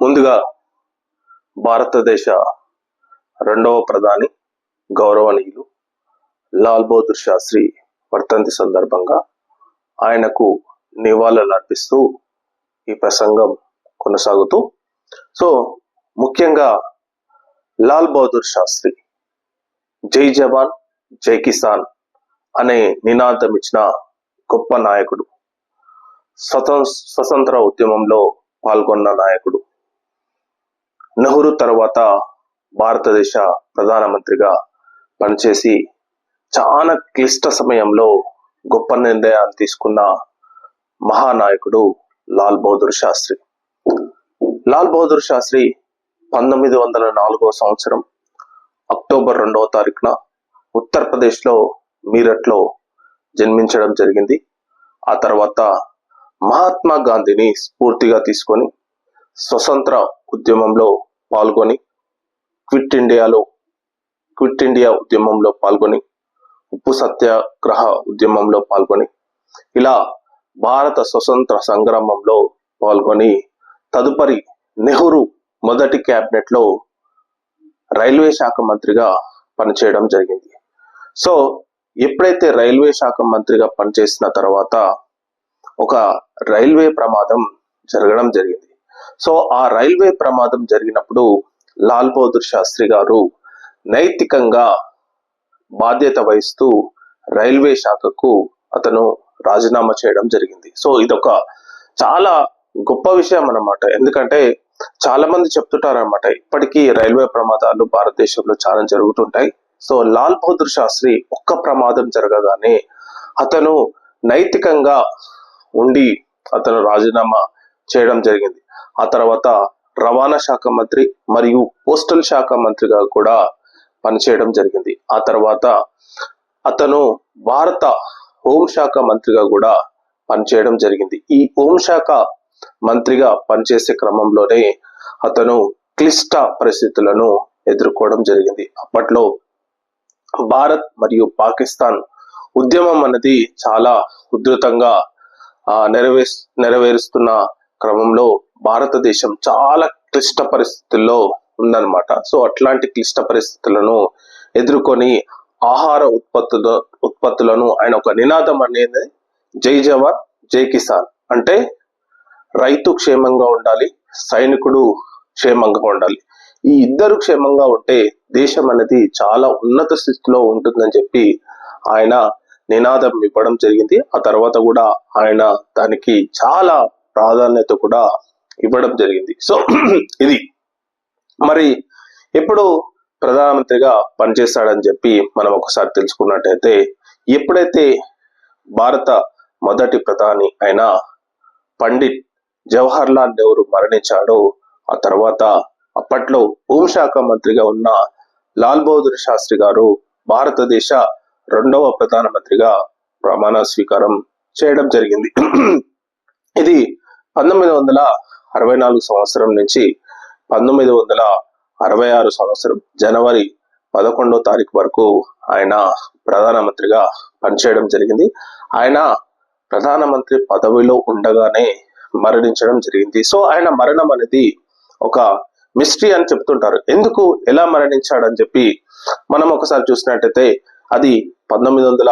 ముందుగా భారతదేశ రెండవ ప్రధాని గౌరవనీయులు లాల్ బహదూర్ శాస్త్రి వర్తంతి సందర్భంగా ఆయనకు నివాళులు అర్పిస్తూ ఈ ప్రసంగం కొనసాగుతూ సో ముఖ్యంగా లాల్ బహదూర్ శాస్త్రి జై జవాన్ జై కిసాన్ అనే నినాదం ఇచ్చిన గొప్ప నాయకుడు స్వతం స్వతంత్ర ఉద్యమంలో పాల్గొన్న నాయకుడు నెహ్రూ తర్వాత భారతదేశ ప్రధానమంత్రిగా పనిచేసి చాలా క్లిష్ట సమయంలో గొప్ప నిర్ణయాలు తీసుకున్న మహానాయకుడు లాల్ బహదూర్ శాస్త్రి. లాల్ బహదూర్ శాస్త్రి పంతొమ్మిది వందల నాలుగో సంవత్సరం అక్టోబర్ రెండవ తారీఖున ఉత్తరప్రదేశ్లో మీరట్లో జన్మించడం జరిగింది. ఆ తర్వాత మహాత్మా గాంధీని స్ఫూర్తిగా తీసుకొని స్వతంత్ర ఉద్యమంలో పాల్గొని క్విట్ ఇండియాలో క్విట్ ఇండియా ఉద్యమంలో పాల్గొని ఉప్పు సత్యాగ్రహ ఉద్యమంలో పాల్గొని ఇలా భారత స్వతంత్ర సంగ్రామంలో పాల్గొని తదుపరి నెహ్రూ మొదటి క్యాబినెట్లో రైల్వే శాఖ మంత్రిగా పనిచేయడం జరిగింది. సో ఎప్పుడైతే రైల్వే శాఖ మంత్రిగా పనిచేసిన తర్వాత ఒక రైల్వే ప్రమాదం జరగడం జరిగింది. సో ఆ రైల్వే ప్రమాదం జరిగినప్పుడు లాల్ బహదూర్ శాస్త్రి గారు నైతికంగా బాధ్యత వహిస్తూ రైల్వే శాఖకు అతను రాజీనామా చేయడం జరిగింది. సో ఇదొక చాలా గొప్ప విషయం అన్నమాట. ఎందుకంటే చాలా మంది చెప్తుంటారు అనమాట ఇప్పటికీ రైల్వే ప్రమాదాలు భారతదేశంలో చాలా జరుగుతుంటాయి. సో లాల్ బహదూర్ శాస్త్రి ఒక్క ప్రమాదం జరగగానే అతను నైతికంగా ఉండి అతను రాజీనామా చేయడం జరిగింది. ఆ తర్వాత రవాణా శాఖ మంత్రి మరియు పోస్టల్ శాఖ మంత్రిగా కూడా పనిచేయడం జరిగింది. ఆ తర్వాత అతను భారత హోంశాఖ మంత్రిగా కూడా పనిచేయడం జరిగింది. ఈ హోంశాఖ మంత్రిగా పనిచేసే క్రమంలోనే అతను క్లిష్ట పరిస్థితులను ఎదుర్కోవడం జరిగింది. అప్పట్లో భారత్ మరియు పాకిస్తాన్ ఉద్యమం అనేది చాలా ఉధృతంగా నెరవేర్ నెరవే నెరవేరుస్తున్న క్రమంలో భారతదేశం చాలా క్లిష్ట పరిస్థితుల్లో ఉందన్నమాట. సో అట్లాంటి క్లిష్ట పరిస్థితులను ఎదుర్కొని ఆహార ఉత్పత్తుల ఉత్పత్తులను ఆయన ఒక నినాదం అనేది జై జవాన్ జై కిసాన్. అంటే రైతు క్షేమంగా ఉండాలి సైనికుడు క్షేమంగా ఉండాలి. ఈ ఇద్దరు క్షేమంగా ఉంటే దేశం అనేది చాలా ఉన్నత స్థితిలో ఉంటుందని చెప్పి ఆయన నినాదం ఇవ్వడం జరిగింది. ఆ తర్వాత కూడా ఆయన దానికి చాలా ప్రాధాన్యత కూడా ఇవ్వడం జరిగింది. సో ఇది మరి ఎప్పుడు ప్రధానమంత్రిగా పనిచేస్తాడని చెప్పి మనం ఒకసారి తెలుసుకున్నట్టయితే ఎప్పుడైతే భారత మొదటి ప్రధాని అయిన పండిట్ జవహర్ లాల్ నెహ్రూ మరణించాడో ఆ తర్వాత అప్పట్లో హోంశాఖ మంత్రిగా ఉన్న లాల్ బహదూర్ శాస్త్రి గారు భారతదేశ రెండవ ప్రధానమంత్రిగా ప్రమాణ స్వీకారం చేయడం జరిగింది. ఇది పంతొమ్మిది వందల అరవై నాలుగు సంవత్సరం నుంచి పంతొమ్మిది వందల అరవై ఆరు సంవత్సరం జనవరి పదకొండో తారీఖు వరకు ఆయన ప్రధానమంత్రిగా పనిచేయడం జరిగింది. ఆయన ప్రధానమంత్రి పదవిలో ఉండగానే మరణించడం జరిగింది. సో ఆయన మరణం అనేది ఒక మిస్టరీ అని చెప్తుంటారు. ఎందుకు? ఎలా మరణించాడని చెప్పి మనం ఒకసారి చూసినట్టయితే అది పంతొమ్మిది వందల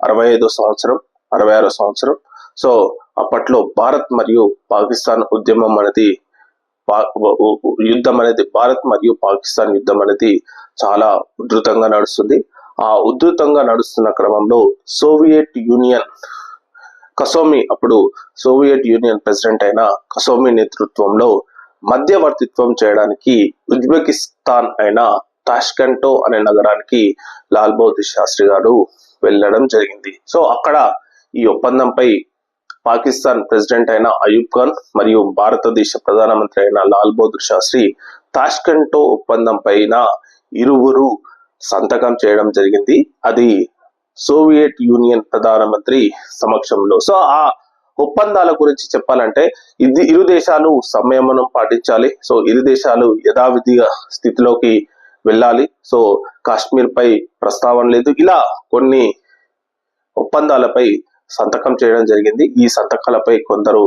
అరవై ఐదో సంవత్సరం అరవై ఆరో సంవత్సరం సో అప్పట్లో భారత్ మరియు పాకిస్తాన్ ఉద్యమం అనేది యుద్ధం అనేది భారత్ మరియు పాకిస్తాన్ యుద్ధం అనేది చాలా ఉధృతంగా నడుస్తుంది. ఆ ఉధృతంగా నడుస్తున్న క్రమంలో సోవియట్ యూనియన్ కసోమి అప్పుడు సోవియట్ యూనియన్ ప్రెసిడెంట్ అయిన కసోమి నేతృత్వంలో మధ్యవర్తిత్వం చేయడానికి ఉజ్బెకిస్తాన్ అయిన టాష్కంటో అనే నగరానికి లాల్ బహదూర్ శాస్త్రి గారు వెళ్ళడం జరిగింది. సో అక్కడ ఈ ఒప్పందంపై పాకిస్తాన్ ప్రెసిడెంట్ అయిన అయూబ్ ఖాన్ మరియు భారతదేశ ప్రధానమంత్రి అయిన లాల్ బహదూర్ శాస్త్రి తాష్కంటో ఒప్పందం పైన ఇరువురు సంతకం చేయడం జరిగింది. అది సోవియట్ యూనియన్ ప్రధానమంత్రి సమక్షంలో. సో ఆ ఒప్పందాల గురించి చెప్పాలంటే ఇది ఇరు దేశాలు సంయమనం పాటించాలి. సో ఇరు దేశాలు యథావిధిగా స్థితిలోకి వెళ్ళాలి. సో కాశ్మీర్ పై ప్రస్తావన లేదు. ఇలా కొన్ని ఒప్పందాలపై సంతకం చేయడం జరిగింది. ఈ సంతకాలపై కొందరు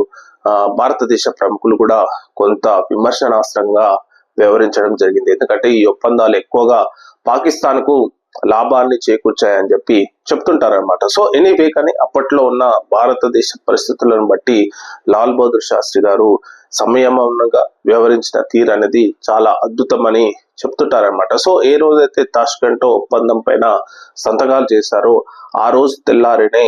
భారతదేశ ప్రముఖులు కూడా కొంత విమర్శనాస్త్రంగా వ్యవహరించడం జరిగింది. ఎందుకంటే ఈ ఒప్పందాలు ఎక్కువగా పాకిస్తాన్కు లాభాన్ని చేకూర్చాయని చెప్పి చెప్తుంటారన్నమాట. సో ఎనీవే కానీ అప్పట్లో ఉన్న భారతదేశ పరిస్థితులను బట్టి లాల్ బహదూర్ శాస్త్రి గారు సంయమంగా వ్యవహరించిన తీరు అనేది చాలా అద్భుతమని చెప్తుంటారనమాట సో ఏ రోజైతే తాష్కెంటో ఒప్పందం పైన సంతకాలు చేశారో ఆ రోజు తెల్లారినే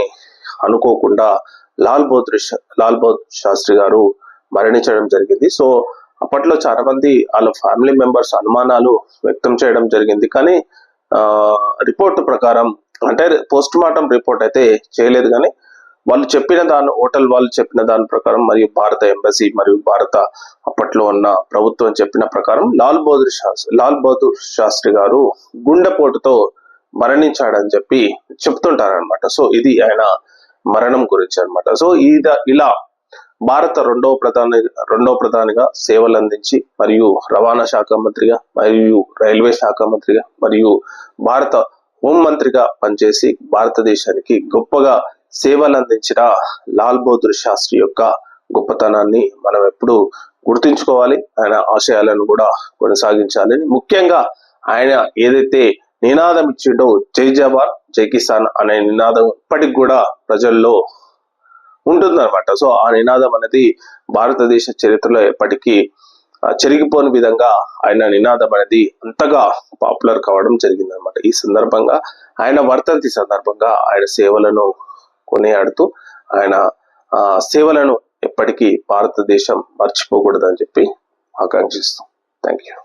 అనుకోకుండా లాల్ బహదూర్ లాల్ బహదూర్ శాస్త్రి గారు మరణించడం జరిగింది. సో అప్పట్లో చాలా మంది వాళ్ళ ఫ్యామిలీ మెంబర్స్ అనుమానాలు వ్యక్తం చేయడం జరిగింది. కానీ రిపోర్ట్ ప్రకారం అంటే పోస్ట్ మార్టం రిపోర్ట్ అయితే చేయలేదు కానీ వాళ్ళు చెప్పిన దాని హోటల్ వాళ్ళు చెప్పిన దాని ప్రకారం మరియు భారత ఎంబసీ మరియు భారత అప్పట్లో ఉన్న ప్రభుత్వం చెప్పిన ప్రకారం లాల్ బహదూర్ శాస్త్రి లాల్ బహదూర్ శాస్త్రి గారు గుండెపోటుతో మరణించాడని చెప్పి చెప్తుంటారనమాట సో ఇది ఆయన మరణం గురించి అనమాట సో ఇద ఇలా భారత రెండవ ప్రధాని రెండవ ప్రధానిగా సేవలు అందించి మరియు రవాణా శాఖ మంత్రిగా మరియు రైల్వే శాఖ మంత్రిగా మరియు భారత హోం మంత్రిగా పనిచేసి భారతదేశానికి గొప్పగా సేవలు అందించిన లాల్ బహదూర్ శాస్త్రి యొక్క గొప్పతనాన్ని మనం ఎప్పుడు గుర్తుంచుకోవాలి. ఆయన ఆశయాలను కూడా కొనసాగించాలి. ముఖ్యంగా ఆయన ఏదైతే నినాదం ఇచ్చిండో జై జవాన్ జై కిసాన్ అనే నినాదం ఇప్పటికి కూడా ప్రజల్లో ఉంటుందన్నమాట. సో ఆ నినాదం అనేది భారతదేశ చరిత్రలో ఎప్పటికీ చెరిగిపోని విధంగా ఆయన నినాదం అనేది అంతగా పాపులర్ కావడం జరిగిందనమాట ఈ సందర్భంగా ఆయన వర్తంతి సందర్భంగా ఆయన సేవలను కొనియాడుతూ ఆయన ఆ సేవలను ఎప్పటికీ భారతదేశం మర్చిపోకూడదని చెప్పి ఆకాంక్షిస్తాం. Thank you